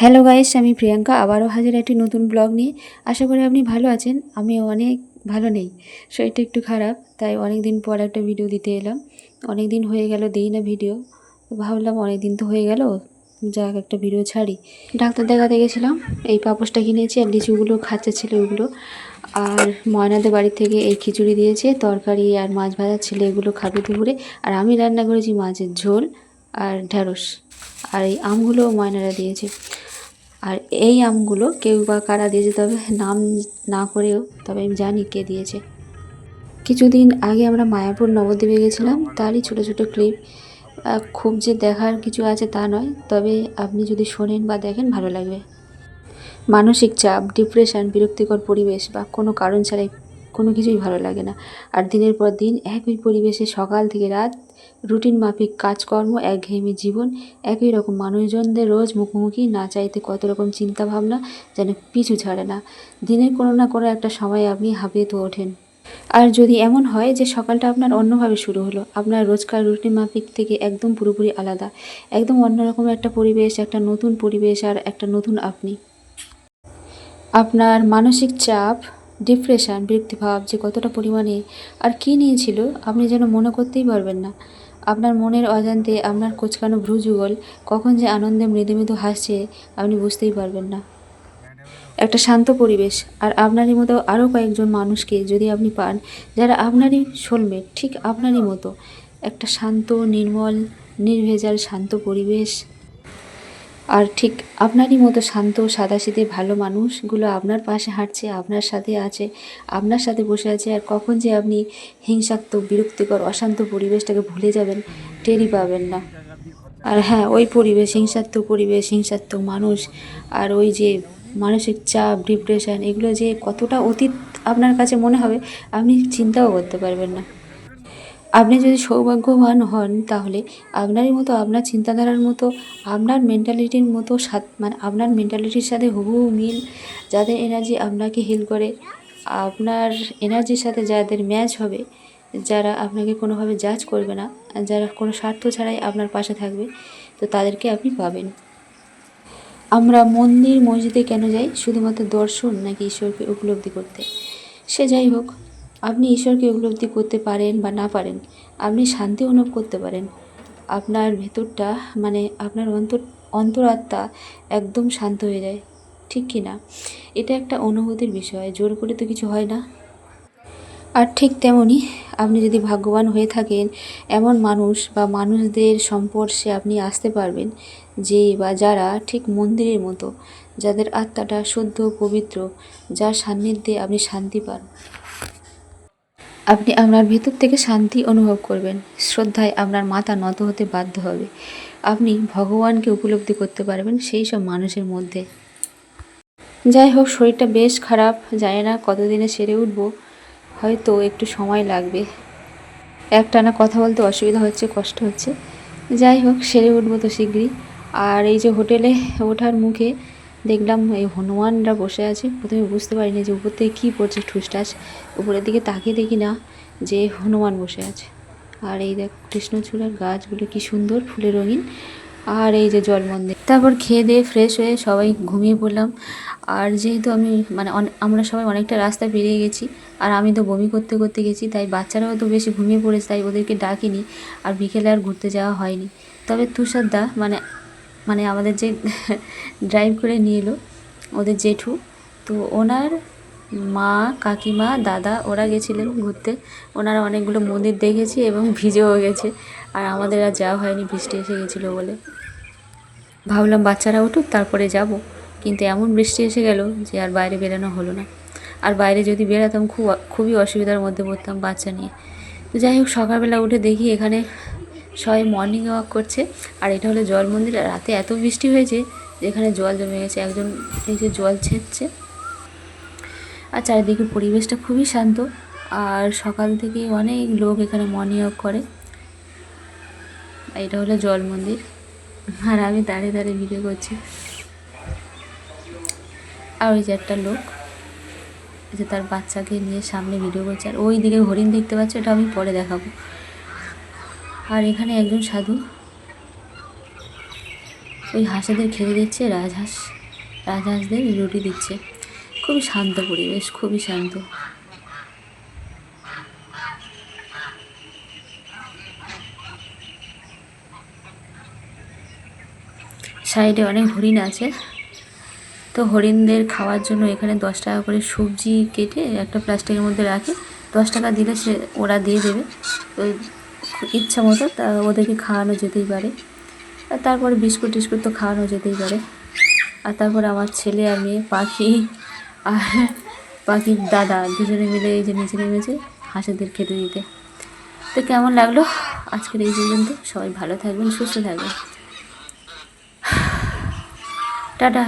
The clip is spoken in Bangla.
হ্যালো গাইস আমি প্রিয়াঙ্কা, আবারও হাজির একটি নতুন ব্লগ নিয়ে। আশা করি আপনি ভালো আছেন আমি অনেক ভালো নেই। শরীরটা একটু খারাপ, তাই অনেক দিন পর একটা ভিডিও দিতে এলাম। অনেক দিন হয়ে গেল, দিই না ভিডিও ভাবলাম অনেক দিন তো হয়ে গেল, যাক একটা ভিডিও ছাড়ি। ডাক্তার দেখাতে গেছিলাম, এই পাপোশটা কিনেছি আর লিচুগুলো খাচ্ছে ছিল ওগুলো। আর ময়নাদের বাড়ি থেকে এই খিচুড়ি দিয়েছে, তরকারি আর মাছ ভাজা, ছিল এগুলো খাবে দুপুরে। আর আমি রান্না করেছি মাছের ঝোল আর ঢ্যাঁড়স আর এই আমগুলো ময়নারা দিয়েছে। আর এই আমগুলো কেউ বা কারা দিয়েছে তবে নাম না করেও তবে আমি জানি কে দিয়েছে। কিছুদিন আগে আমরা মায়াপুর নবদ্বীপে গেছিলাম, তারই ছোটো ছোটো ক্লিপ খুব যে দেখার কিছু আছে তা নয়, তবে আপনি যদি শোনেন বা দেখেন ভালো লাগবে। মানসিক চাপ ডিপ্রেশন বিরক্তিকর পরিবেশ বা কোনো কারণ ছাড়াই কোনো কিছুই ভালো লাগে না। আর দিনের পর দিন একই পরিবেশে সকাল থেকে রাত রুটিন মাফিক কাজকর্ম, একঘেয়েমি জীবন, একই রকম মানুষজনদের রোজ মুখোমুখি, না চাইতে কত রকম চিন্তা ভাবনা যেন পিছু ছাড়ে না। দিনের কোনো না কোনো একটা সময় আপনি হাঁপিয়ে তো ওঠেন। আর যদি এমন হয় যে সকালটা আপনার অন্যভাবে শুরু হলো, আপনার রোজকার রুটিন মাফিক থেকে একদম পুরোপুরি আলাদা, একদম অন্যরকম একটা পরিবেশ, একটা নতুন পরিবেশ আর একটা নতুন আপনি। আপনার মানসিক চাপ ডিপ্রেশন, বিরক্তিভাব যে কতটা পরিমাণে আর কী নিয়েছিল, আপনি যেন মনে করতেই পারবেন না। আপনার মনের অজান্তে, আপনার কোচকানো ভ্রুযুগল কখন যে আনন্দে মৃদু মৃদু হাসছে, আপনি বুঝতেই পারবেন না। একটা শান্ত পরিবেশ আর আপনারই মতো আরও কয়েকজন মানুষকে যদি আপনি পান, যারা আপনারই সোলমেট ঠিক আপনারই মতো, একটা শান্ত, নির্মল, নির্ভেজাল, শান্ত পরিবেশ। আর ঠিক আপনারই মতো শান্ত, সাদাসিধে ভালো মানুষগুলো আপনার পাশে হাঁটছে, আপনার সাথে আছে, আপনার সাথে বসে আছে, আর কখন যে আপনি হিংসাত্মক, বিরক্তিকর, অশান্ত পরিবেশটাকে ভুলে যাবেন, টেরই পাবেন না। আর হ্যাঁ ওই পরিবেশ, হিংসাত্মক পরিবেশ, হিংসাত্মক মানুষ, আর ওই যে মানসিক চাপ ডিপ্রেশন এগুলো যে কতটা অতীত আপনার কাছে মনে হবে, আপনি চিন্তাও করতে পারবেন না। আপনি যদি সৌভাগ্যবান হন, তাহলে আপনারই মতো, আপনার চিন্তাধারার মতো, আপনার মেন্টালিটির মতো সাত মানে আপনার মেন্টালিটির সাথে হুবহু মিল, যাদের এনার্জি আপনাকে হিল করে, আপনার এনার্জির সাথে যাদের ম্যাচ হবে, যারা আপনাকে কোনোভাবে জাজ করবে না, যারা কোনো স্বার্থ ছাড়াই আপনার পাশে থাকবে, তো তাদেরকে আপনি পাবেন। আমরা মন্দির, মসজিদে কেন যাই? শুধুমাত্র দর্শন নাকি ঈশ্বরকে উপলব্ধি করতে? সে যাই হোক আপনি ঈশ্বরকে উপলব্ধি করতে পারেন বা না পারেন, আপনি শান্তি অনুভব করতে পারেন। আপনার ভেতরটা মানে আপনার অন্তর, অন্তরাত্মা একদম শান্ত হয়ে যায়, ঠিক কি না? এটা একটা অনুভূতির বিষয়, জোর করে তো কিছু হয় না। আর ঠিক তেমনই আপনি যদি ভাগ্যবান হয়ে থাকেন, এমন মানুষ বা মানুষদের সম্পর্কে আপনি আসতে পারবেন যে বা যারা ঠিক মন্দিরের মতো, যাদের আত্মাটা শুদ্ধ, পবিত্র, যার সান্নিধ্যে আপনি শান্তি পান। আপনি আপনার ভেতর থেকে শান্তি অনুভব করবেন। শ্রদ্ধায় আপনার মাথা নত হতে বাধ্য হবে। আপনি ভগবানকে উপলব্ধি করতে পারবেন সেই সব মানুষের মধ্যে। যাই হোক, শরীরটা বেশ খারাপ। জানি না কতদিনে সেরে উঠবো। হয়তো একটু সময় লাগবে। একটানা কথা বলতে অসুবিধা হচ্ছে, কষ্ট হচ্ছে। যাই হোক, সেরে উঠবো তো শীঘ্রই। আর এই যে হোটেলে ওঠার মুখে দেখলাম এই হনুমানরা বসে আছে। প্রথমে বুঝতে পারিনি যে উপর থেকে কী পড়ছে ঠুসটাস উপরের দিকে তাকিয়ে দেখি না যে হনুমান বসে আছে। আর এই দেখ, কৃষ্ণচূড়ার গাছগুলো কি সুন্দর ফুলে রঙিন। আর এই যে জল মন্দির। তারপর খেয়ে দিয়ে ফ্রেশ হয়ে সবাই ঘুমিয়ে পড়লাম। আর যেহেতু আমি মানে আমরা সবাই অনেকটা রাস্তা পেরিয়ে গেছি, আর আমি তো বমি করতে করতে গেছি, তাই বাচ্চারাও তো বেশি ঘুমিয়ে পড়েছে, তাই ওদেরকে ডাকিনি। আর বিকেলে আর ঘুরতে যাওয়া হয়নি। তবে তুষারদা মানে মানে আমাদের যে ড্রাইভ করে নিয়ে এলো, ওদের জেঠু। তো ওনার মা, কাকিমা, দাদা, ওরা গেছিলেন ঘুরতে। ওনারা অনেকগুলো মন্দির দেখেছি এবং ভিজেও গেছে। আর আমাদের আর যাওয়া হয়নি, বৃষ্টি এসে গেছিল বলে। ভাবলাম বাচ্চারা উঠুক, তারপরে যাব। কিন্তু এমন বৃষ্টি এসে গেল যে আর বাইরে বেরোনো হলো না। আর বাইরে যদি বেরাতাম খুব, খুবই অসুবিধার মধ্যে পড়তাম বাচ্চা নিয়ে। তো যাই হোক, সকালবেলা উঠে দেখি এখানে সবাই মর্নিং ওয়াক করছে। আর এটা হলো জল মন্দির। আর রাতে এত বৃষ্টি হয়েছে, যেখানে জল জমে গেছে, একজন এই যে জল ছেঁচছে। আর চারিদিকে পরিবেশটা খুবই শান্ত। আর সকাল থেকে অনেক লোক এখানে মর্নিং ওয়াক করে। এটা হলো জল মন্দির। আর আমি দাঁড়িয়ে দাঁড়িয়ে ভিডিও করছি। আর ওই যে একটা লোক, যে তার বাচ্চাকে নিয়ে সামনে ভিডিও করছে। আর ওই দিকে হরিণ দেখতে পাচ্ছে, এটা আমি পরে দেখাবো। আর এখানে একজন সাধু। ওই হাঁসেদের খেতে দিচ্ছে, রাজহাঁস, রাজহাঁসদের রুটি দিচ্ছে। খুবই শান্ত পরিবেশ, খুবই শান্ত। সাইডে অনেক হরিণ আছে। তো হরিণদের খাওয়ার জন্য এখানে দশ টাকা করে সবজি কেটে একটা প্লাস্টিকের মধ্যে রাখে। দশ টাকা দিলে সে ওরা দিয়ে দেবে। তো ইচ্ছা মতো, তা ওদেরকে খাওয়ানো যেতেই পারে। আর তারপরে বিস্কুট টিস্কুট তো খাওয়ানো যেতেই পারে। আর তারপর আমার ছেলে আর মেয়ে, পাখি আর পাখির দাদা, দুজনে মিলে এই যে নিচে নেমেছে হাঁসেদের খেতে দিতে। তো কেমন লাগল আজকের এই পর্যন্ত? সবাই ভালো থাকবেন, সুস্থ থাকবেন। টাটা।